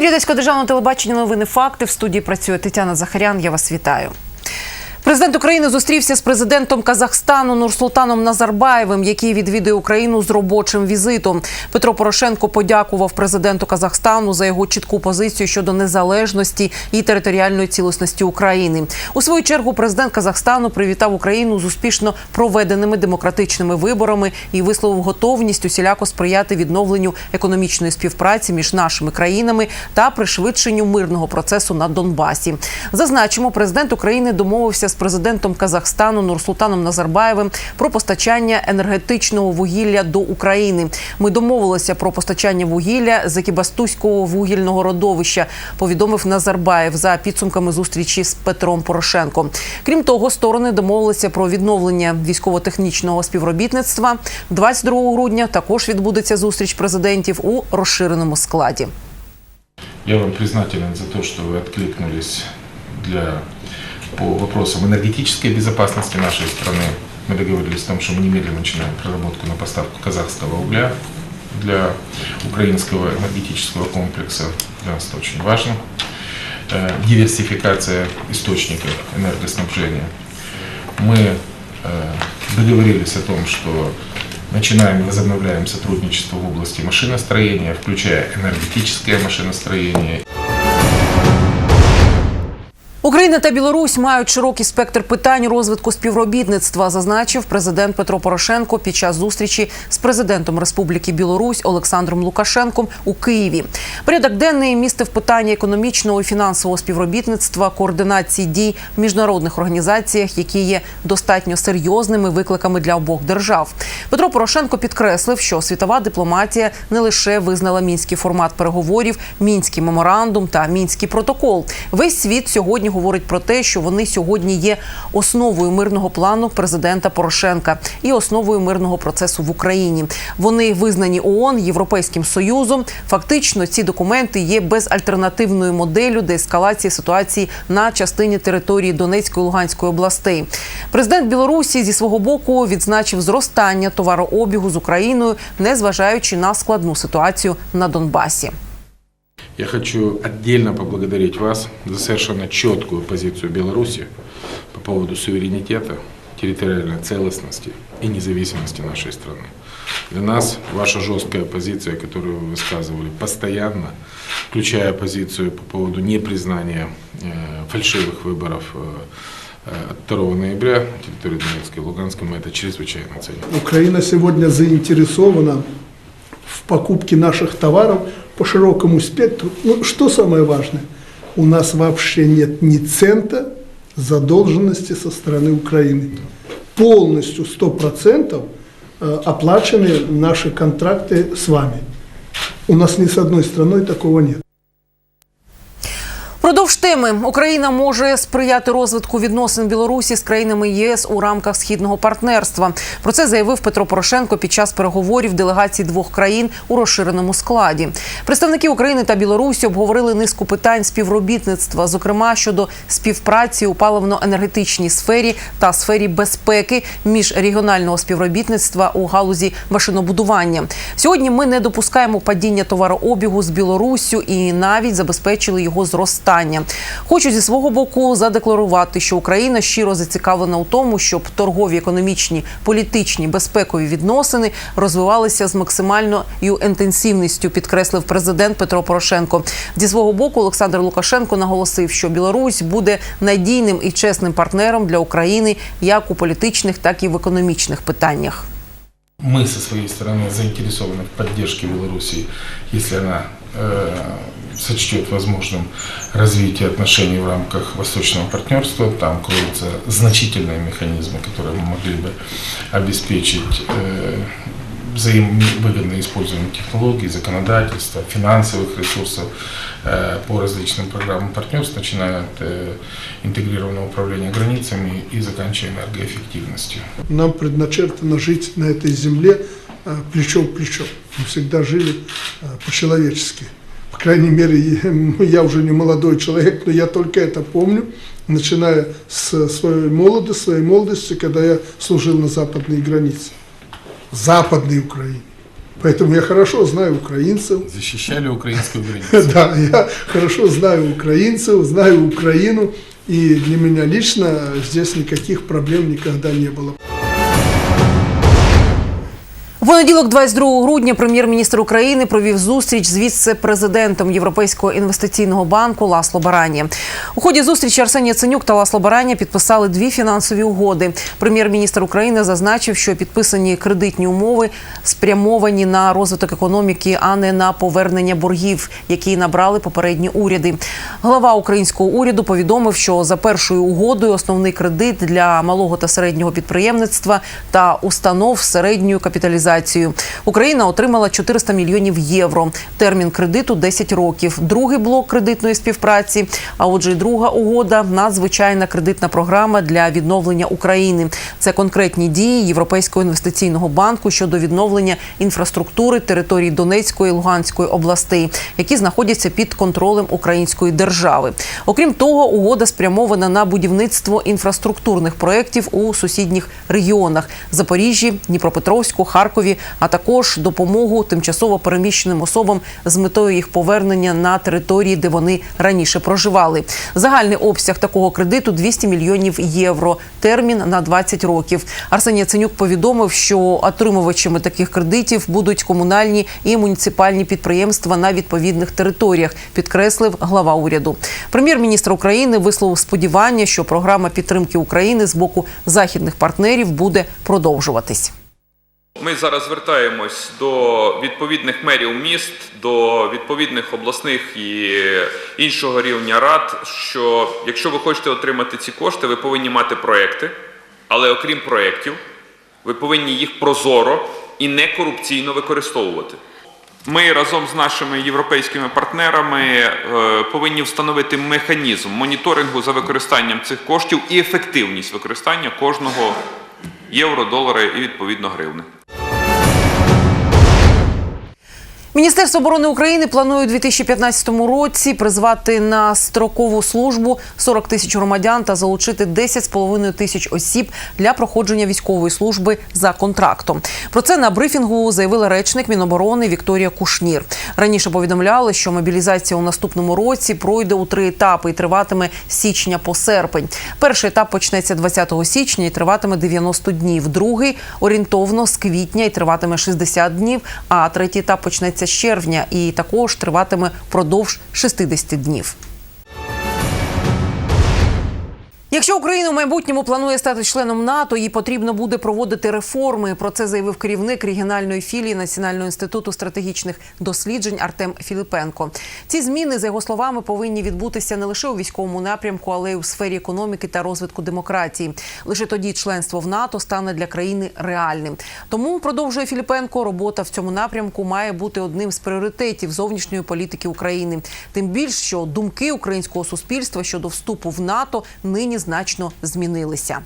ефірі державного телебачення новини факти. В студії працює Тетяна Захарян. Я вас вітаю. Президент України зустрівся з президентом Казахстану Нурсултаном Назарбаєвим, який відвідує Україну з робочим візитом. Петро Порошенко подякував президенту Казахстану за його чітку позицію щодо незалежності і територіальної цілісності України. У свою чергу президент Казахстану привітав Україну з успішно проведеними демократичними виборами і висловив готовність усіляко сприяти відновленню економічної співпраці між нашими країнами та пришвидшенню мирного процесу на Донбасі. Зазначимо, президент України домовився з президентом Казахстану Нурсултаном Назарбаєвим про постачання енергетичного вугілля до України. Ми домовилися про постачання вугілля з Екібастузького вугільного родовища. Повідомив Назарбаєв за підсумками зустрічі з Петром Порошенком. Крім того, сторони домовилися про відновлення військово-технічного співробітництва. 22 грудня також відбудеться зустріч президентів у розширеному складі. Я вам признателен за то, что вы откликнулись для, по вопросам энергетической безопасности нашей страны. Мы договорились о том, что мы немедленно начинаем проработку на поставку казахского угля для украинского энергетического комплекса. Для нас это очень важно. Э, Диверсификация источников энергоснабжения. Мы э, договорились о том, что начинаем и возобновляем сотрудничество в области машиностроения, включая энергетическое машиностроение Україна та Білорусь мають широкий спектр питань розвитку співробітництва, зазначив президент Петро Порошенко під час зустрічі з президентом Республіки Білорусь Олександром Лукашенком у Києві. Порядок денний містив питання економічного і фінансового співробітництва, координації дій в міжнародних організаціях, які є достатньо серйозними викликами для обох держав. Петро Порошенко підкреслив, що світова дипломатія не лише визнала мінський формат переговорів, мінський меморандум та мінський протокол. Весь світ сьогодні говорить про те, що вони сьогодні є основою мирного плану президента Порошенка і основою мирного процесу в Україні. Вони визнані ООН, Європейським Союзом. Фактично, ці документи є безальтернативною моделлю деескалації ситуації на частині території Донецької і Луганської областей. Президент Білорусі зі свого боку відзначив зростання товарообігу з Україною, незважаючи на складну ситуацію на Донбасі. Я хочу отдельно поблагодарить вас за совершенно четкую позицию Беларуси по поводу суверенитета, территориальной целостности и независимости нашей страны. Для нас ваша жесткая позиция, которую вы высказывали постоянно, включая позицию по поводу непризнания э, фальшивых выборов э, э, от 2 ноября на территории Донецкой и Луганской, мы это чрезвычайно ценим. Украина сегодня заинтересована в покупке наших товаров по широкому спектру. Ну, что самое важное? У нас вообще нет ни цента задолженности со стороны Украины. Полностью, 100% э, оплачены наши контракты с вами. У нас ни с одной страной такого нет. Продовж теми Україна може сприяти розвитку відносин Білорусі з країнами ЄС у рамках східного партнерства. Про це заявив Петро Порошенко під час переговорів делегацій двох країн у розширеному складі. Представники України та Білорусі обговорили низку питань співробітництва, зокрема щодо співпраці у паливно-енергетичній сфері та сфері безпеки міжрегіонального співробітництва у галузі машинобудування. Сьогодні ми не допускаємо падіння товарообігу з Білоруссю і навіть забезпечили його зростання Хочу зі свого боку задекларувати, що Україна щиро зацікавлена у тому, щоб торгові, економічні, політичні, безпекові відносини розвивалися з максимальною інтенсивністю, підкреслив президент Петро Порошенко. Зі свого боку Олександр Лукашенко наголосив, що Білорусь буде надійним і чесним партнером для України як у політичних, так і в економічних питаннях. Мы со своей стороны заинтересованы в поддержке Белоруссии, если она э, сочтет возможным развитие отношений в рамках восточного партнерства. Там кроются значительные механизмы, которые мы могли бы обеспечить э, взаимовыгодное использование технологий, законодательства, финансовых ресурсов э, по различным программам партнерств, начиная от э, интегрированного управления границами и заканчивая энергоэффективностью. Нам предначертано жить на этой земле э, плечом к плечу. Мы всегда жили э, по-человечески. Крайней мере, я уже не молодой человек, но я только это помню, начиная с своей молодости, своей молодости, когда я служил на западной границе. Западной Украине. Поэтому я хорошо знаю украинцев, Защищали украинскую границу. Да, я хорошо знаю украинцев, знаю Украину, и для меня лично здесь никаких проблем никогда не было. У понеділок, 22 грудня, прем'єр-міністр України провів зустріч з віце-президентом Європейського інвестиційного банку Ласло Барані. У ході зустрічі Арсеній Яценюк та Ласло Барані підписали дві фінансові угоди. Прем'єр-міністр України зазначив, що підписані кредитні умови спрямовані на розвиток економіки, а не на повернення боргів, які набрали попередні уряди. Глава українського уряду повідомив, що за першою угодою основний кредит для малого та середнього підприємництва та установ з середньою капіталізацією. Україна отримала 400 мільйонів євро. Термін кредиту 10 років. Другий блок кредитної співпраці. А отже, й друга угода надзвичайна кредитна програма для відновлення України. Це конкретні дії Європейського інвестиційного банку щодо відновлення інфраструктури територій Донецької і Луганської областей, які знаходяться під контролем української держави. Окрім того, угода спрямована на будівництво інфраструктурних проєктів у сусідніх регіонах Запоріжжі, Дніпропетровську, Харкові, а також допомогу тимчасово переміщеним особам з метою їх повернення на території, де вони раніше проживали. Загальний обсяг такого кредиту 200 мільйонів євро. Термін на 20 років. Арсеній Яценюк повідомив, що отримувачами таких кредитів будуть комунальні і муніципальні підприємства на відповідних територіях. Підкреслив глава уряду. Прем'єр-міністр України висловив сподівання, що програма підтримки України з боку західних партнерів буде продовжуватись. Ми зараз звертаємось до відповідних мерів міст, до відповідних обласних і іншого рівня рад, що якщо ви хочете отримати ці кошти, ви повинні мати проекти, але окрім проєктів, ви повинні їх прозоро і не корупційно використовувати. Ми разом з нашими європейськими партнерами е, повинні встановити механізм моніторингу за використанням цих коштів і ефективність використання кожного євро, долара і відповідно гривни. Міністерство оборони України планує у 2015 році призвати на строкову службу 40 тисяч громадян та залучити 10,5 тисяч осіб для проходження військової служби за контрактом. Про це на брифінгу заявила речник Міноборони Вікторія Кушнір. Раніше повідомляли, що мобілізація у наступному році пройде у три етапи і триватиме з січня по серпень. Перший етап почнеться 20 січня і триватиме 90 днів. Другий орієнтовно з квітня і триватиме 60 днів. А третій етап почнеться з червня і також триватиме продовж 60 днів. Якщо Україна в майбутньому планує стати членом НАТО, їй потрібно буде проводити реформи. Про це заявив керівник регіональної філії Національного інституту стратегічних досліджень Артем Філіпенко. Ці зміни, за його словами, повинні відбутися не лише у військовому напрямку, але й у сфері економіки та розвитку демократії. Лише тоді членство в НАТО стане для країни реальним. Тому продовжує Філіпенко. Робота в цьому напрямку має бути одним з пріоритетів зовнішньої політики України. Тим більш, що думки українського суспільства щодо вступу в НАТО нині значно змінилися.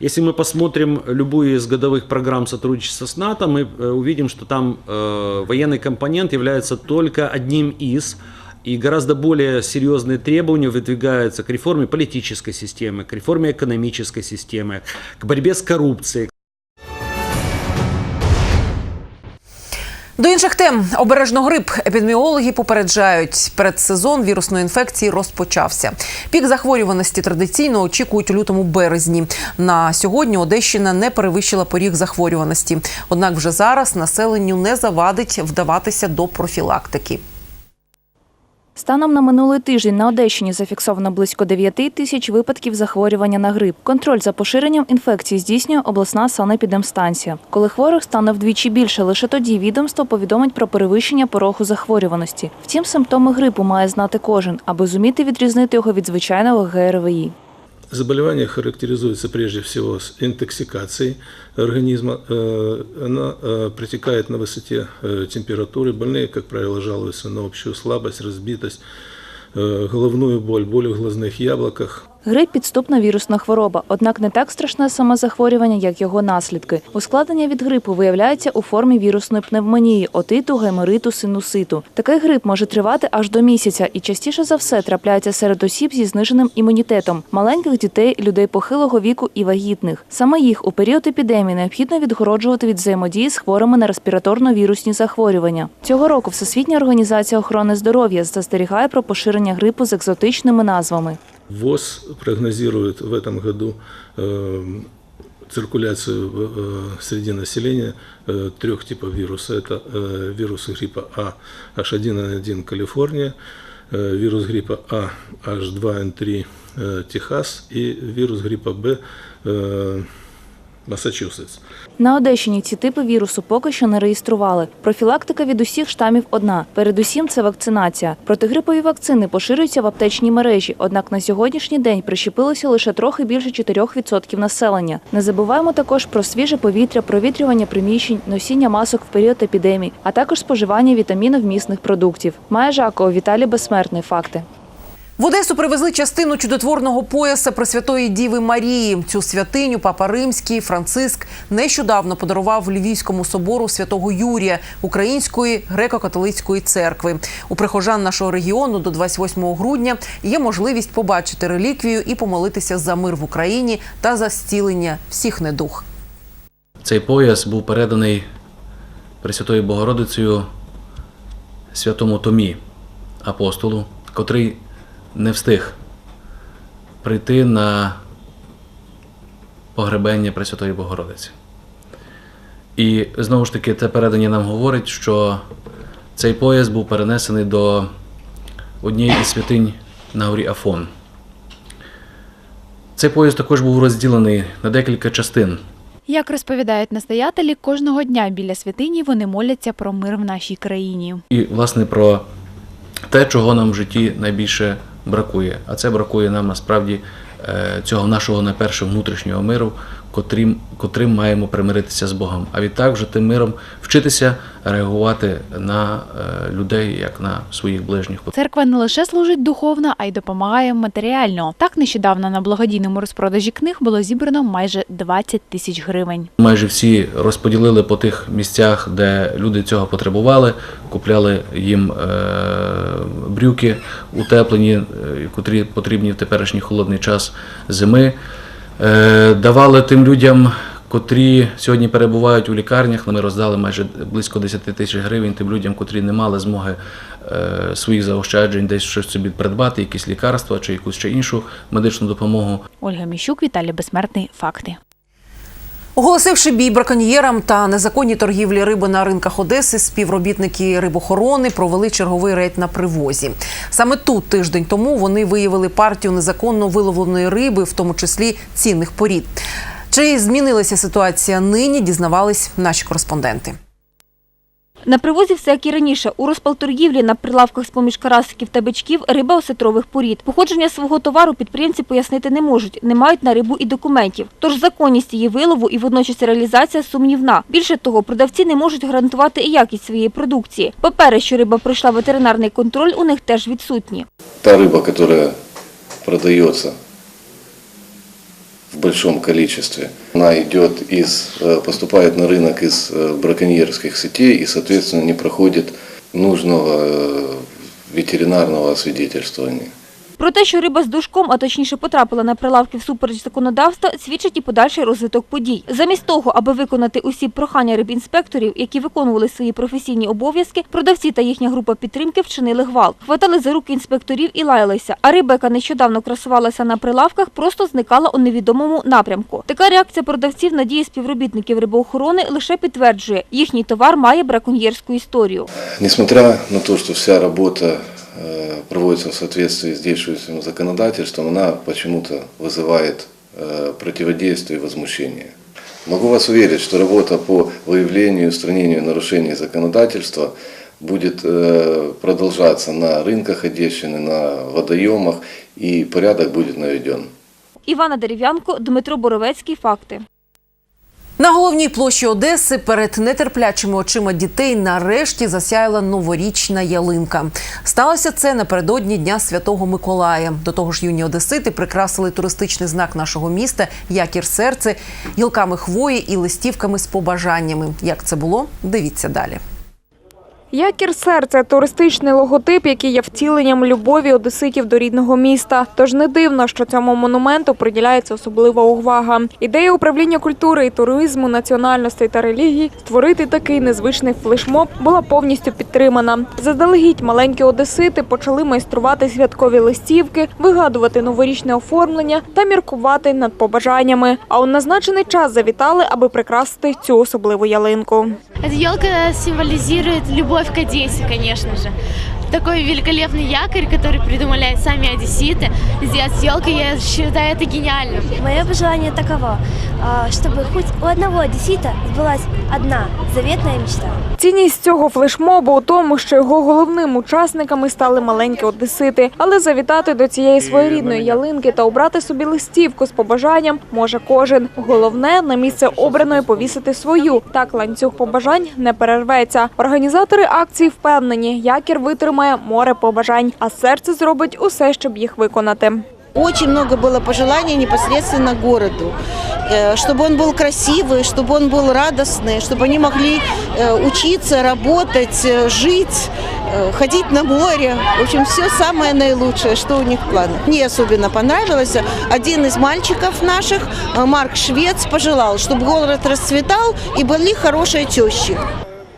Если мы посмотрим любую из годовых программ сотрудничества с НАТО, мы э, увидим, что там э, военный компонент является только одним из, и гораздо более серьезные требования выдвигаются к реформе политической системы, к реформе экономической системы, к борьбе с коррупцией, До інших тем обережно грип. Епідеміологи попереджають, передсезон вірусної інфекції розпочався. Пік захворюваності традиційно очікують у лютому березні. На сьогодні Одещина не перевищила поріг захворюваності. Однак вже зараз населенню не завадить вдаватися до профілактики. Станом на минулий тиждень на Одещині зафіксовано близько 9 тисяч випадків захворювання на грип. Контроль за поширенням інфекції здійснює обласна санепідемстанція. Коли хворих стане вдвічі більше, лише тоді відомство повідомить про перевищення порогу захворюваності. Втім, симптоми грипу має знати кожен, аби зуміти відрізнити його від звичайного ГРВІ. Заболевание характеризуется прежде всего с интоксикацией организма. Э, Она э, протекает на высоте э, температуры. Больные, как правило, жалуются на общую слабость, разбитость, э, головную боль, боль в глазных яблоках. Грип підступна вірусна хвороба, однак не так страшне саме захворювання, як його наслідки. Ускладнення від грипу виявляється у формі вірусної пневмонії, отиту, гаймориту, синуситу. Такий грип може тривати аж до місяця і частіше за все трапляється серед осіб зі зниженим імунітетом, маленьких дітей, людей похилого віку і вагітних. Саме їх у період епідемії необхідно відгороджувати від взаємодії з хворими на респіраторно-вірусні захворювання. Цього року Всесвітня організація охорони здоров'я застерігає про поширення грипу з екзотичними назвами. ВОЗ прогнозирует в этом году э, циркуляцию э, среди населения э, трех типов вируса. Это э, вирус гриппа А H1N1 Калифорния, э, вирус гриппа А H2N3 э, Техас и вирус гриппа Б Массачусетс. На Одещині ці типи вірусу поки що не реєстрували. Профілактика від усіх штамів одна. Передусім це вакцинація. Протигрипові вакцини поширюються в аптечній мережі, однак на сьогоднішній день прищепилося лише трохи більше 4% населення. Не забуваємо також про свіже повітря, провітрювання приміщень, носіння масок в період епідемій, а також споживання вітаміновмісних продуктів. Майя Жакова, Віталій Безсмертний. Факти. В Одесу привезли частину чудотворного пояса Пресвятої Діви Марії. Цю святиню Папа Римський Франциск нещодавно подарував Львівському собору святого Юрія Української греко-католицької церкви. У прихожан нашого регіону до 28 грудня є можливість побачити реліквію і помолитися за мир в Україні та за зцілення всіх недух. Цей пояс був переданий Пресвятою Богородицею святому Томі, апостолу, котрий не встиг прийти на погребення Пресвятої Богородиці. І знову ж таки, це передання нам говорить, що цей пояс був перенесений до однієї із святинь на горі Афон. Цей пояс також був розділений на декілька частин. Як розповідають настоятелі, кожного дня біля святині вони моляться про мир в нашій країні. І, власне, про те, чого нам в житті найбільше бракує. А це бракує нам насправді е, цього нашого найперше внутрішнього миру, котрим, котрим маємо примиритися з Богом. А відтак вже тим миром вчитися реагувати на е, людей як на своїх ближніх. Церква не лише служить духовно, а й допомагає матеріально. Так нещодавно на благодійному розпродажі книг було зібрано майже 20 тисяч гривень. Майже всі розподілили по тих місцях, де люди цього потребували, купляли їм е, брюки утеплені, е, котрі потрібні в теперішній холодний час зими. Е, давали тим людям, котрі сьогодні перебувають у лікарнях. Ми роздали майже близько 10 тисяч гривень тим людям, котрі не мали змоги е, своїх заощаджень десь щось собі придбати, якісь лікарства чи якусь ще іншу медичну допомогу. Ольга Міщук, Віталій Безсмертний. Факти. Оголосивши бій браконьєрам та незаконні торгівлі риби на ринках Одеси, співробітники рибохорони провели черговий рейд на привозі. Саме тут тиждень тому вони виявили партію незаконно виловленої риби, в тому числі цінних порід. Чи змінилася ситуація нині? Дізнавались наші кореспонденти. На привозі все як і раніше. У розпал торгівлі на прилавках з-поміж карасиків та бичків риба осетрових порід. Походження свого товару підприємці пояснити не можуть, не мають на рибу і документів. Тож законність її вилову і водночас реалізація сумнівна. Більше того, продавці не можуть гарантувати і якість своєї продукції. Папери, що риба пройшла ветеринарний контроль, у них теж відсутні. Та рыба, которая продается в большом количестве, она идет из, э, поступает на рынок из э, браконьерских сетей и, соответственно, не проходит нужного э, ветеринарного освидетельствования. Про те, що риба з душком, а точніше потрапила на прилавки всупереч законодавства, свідчить і подальший розвиток подій. Замість того, аби виконати усі прохання рибінспекторів, які виконували свої професійні обов'язки, продавці та їхня група підтримки вчинили гвалт. Хватали за руки інспекторів і лаялися. А риба, яка нещодавно красувалася на прилавках, просто зникала у невідомому напрямку. Така реакція продавців надії співробітників рибоохорони лише підтверджує, їхній товар має браконьєрську історію. Несмотря на то, что вся работа э, проводится в соответствии с действующим законодательством, она почему-то вызывает э, противодействие и возмущение. Могу вас уверить, что работа по выявлению и устранению нарушений законодательства будет э, продолжаться на рынках Одещины, на водоемах, и порядок будет наведен. Івана Дерев'янко, Дмитро Боровецький. Факти. На головній площі Одеси перед нетерплячими очима дітей нарешті засяяла новорічна ялинка. Сталося це напередодні Дня Святого Миколая. До того ж, юні одесити прикрасили туристичний знак нашого міста якір серце гілками хвої і листівками з побажаннями. Як це було? Дивіться далі. Якір серце туристичний логотип, який є втіленням любові одеситів до рідного міста. Тож не дивно, що цьому монументу приділяється особлива увага. Ідея управління культури і туризму, національностей та релігій створити такий незвичний флешмоб була повністю підтримана. Заздалегідь маленькі одесити почали майструвати святкові листівки, вигадувати новорічне оформлення та міркувати над побажаннями. А у назначений час завітали, аби прикрасити цю особливу ялинку. Эта елка символизирует любовь к Одессе, конечно же. Такой великолепный якорь, который придумали сами одесситы. Сделать с елкой, я считаю это гениальным. Мое пожелание таково, чтобы хоть у одного одессита сбылась одна заветная мечта. Цінність цього флешмобу у тому, що його головними учасниками стали маленькі одесити. Але завітати до цієї своєрідної ялинки та обрати собі листівку з побажанням може кожен. Головне на місце обраної повісити свою. Так ланцюг побажань не перерветься. Організатори акції впевнені, якір витримає море побажань, а серце зробить усе, щоб їх виконати. Очень много было пожеланий непосредственно городу, Э, чтобы он был красивый, чтобы он был радостный, чтобы они могли э, учиться, работать, э, жить, э, ходить на море. В общем, все самое наилучшее, что у них в планах. Мне особенно понравилось. Один из мальчиков наших, э, Марк Швец, пожелал, чтобы город расцветал и были хорошие тещи.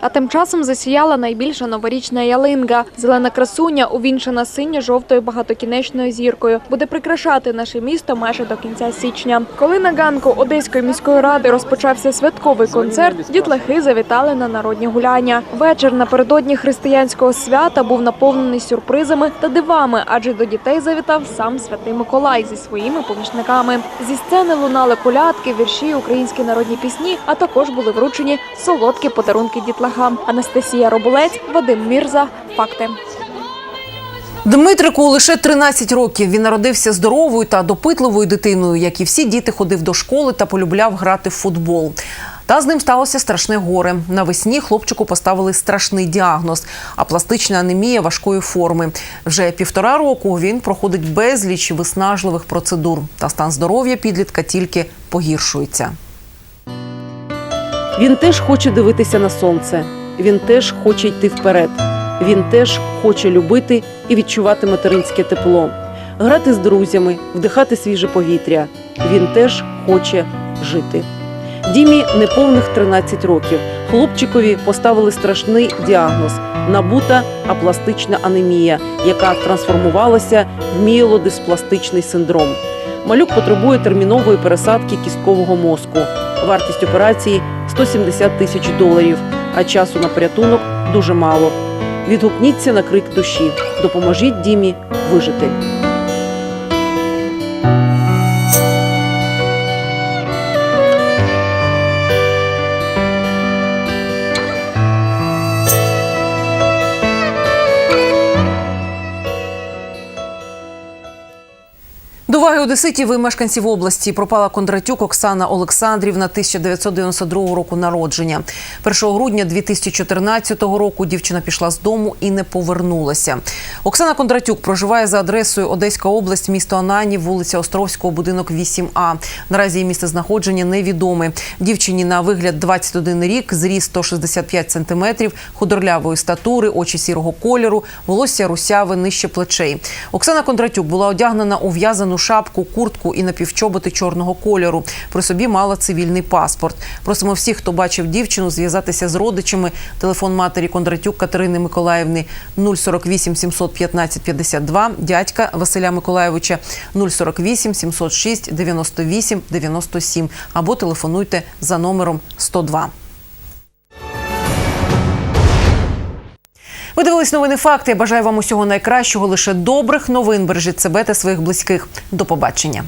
А тим часом засіяла найбільша новорічна ялинка. Зелена красуня, увінчена синьо-жовтою багатокінечною зіркою, буде прикрашати наше місто майже до кінця січня. Коли на ганку Одеської міської ради розпочався святковий концерт, дітлахи завітали на народні гуляння. Вечір напередодні християнського свята був наповнений сюрпризами та дивами, адже до дітей завітав сам святий Миколай зі своїми помічниками. Зі сцени лунали колядки, вірші, українські народні пісні, а також були вручені солодкі подарунки дітлахам. Анастасія Роболець, Вадим Мірза. Факти. Дмитрику лише 13 років. Він народився здоровою та допитливою дитиною. Як і всі діти, ходив до школи та полюбляв грати в футбол. Та з ним сталося страшне горе. Навесні хлопчику поставили страшний діагноз апластична анемія важкої форми. Вже півтора року він проходить безліч виснажливих процедур. Та стан здоров'я підлітка тільки погіршується. Він теж хоче дивитися на сонце. Він теж хоче йти вперед. Він теж хоче любити і відчувати материнське тепло, грати з друзями, вдихати свіже повітря. Він теж хоче жити. Дімі неповних 13 років. Хлопчикові поставили страшний діагноз набута апластична анемія, яка трансформувалася в мієлодиспластичний синдром. Малюк потребує термінової пересадки кісткового мозку. Вартість операції 170 тисяч доларів, а часу на порятунок дуже мало. Відгукніться на крик душі. Допоможіть Дімі вижити. Уваги одеситів і мешканців області пропала Кондратюк Оксана Олександрівна 1992 року народження. 1 грудня 2014 року дівчина пішла з дому і не повернулася. Оксана Кондратюк проживає за адресою Одеська область, місто Ананів, вулиця Островського, будинок 8А. Наразі її місце знаходження невідоме. Дівчині на вигляд 21 рік, зріст 165 сантиметрів, худорлявої статури, очі сірого кольору, волосся русяве нижче плечей. Оксана Кондратюк була одягнена у в'язану шапку, куртку і напівчоботи чорного кольору. При собі мала цивільний паспорт. Просимо всіх, хто бачив дівчину, зв'язатися з родичами. Телефон матері Кондратюк Катерини Миколаївни 048 715 52, дядька Василя Миколаєвича 048 706 98 97 або телефонуйте за номером 102. Ви дивились новини факти. Я бажаю вам усього найкращого, лише добрих новин. Бережіть себе та своїх близьких. До побачення.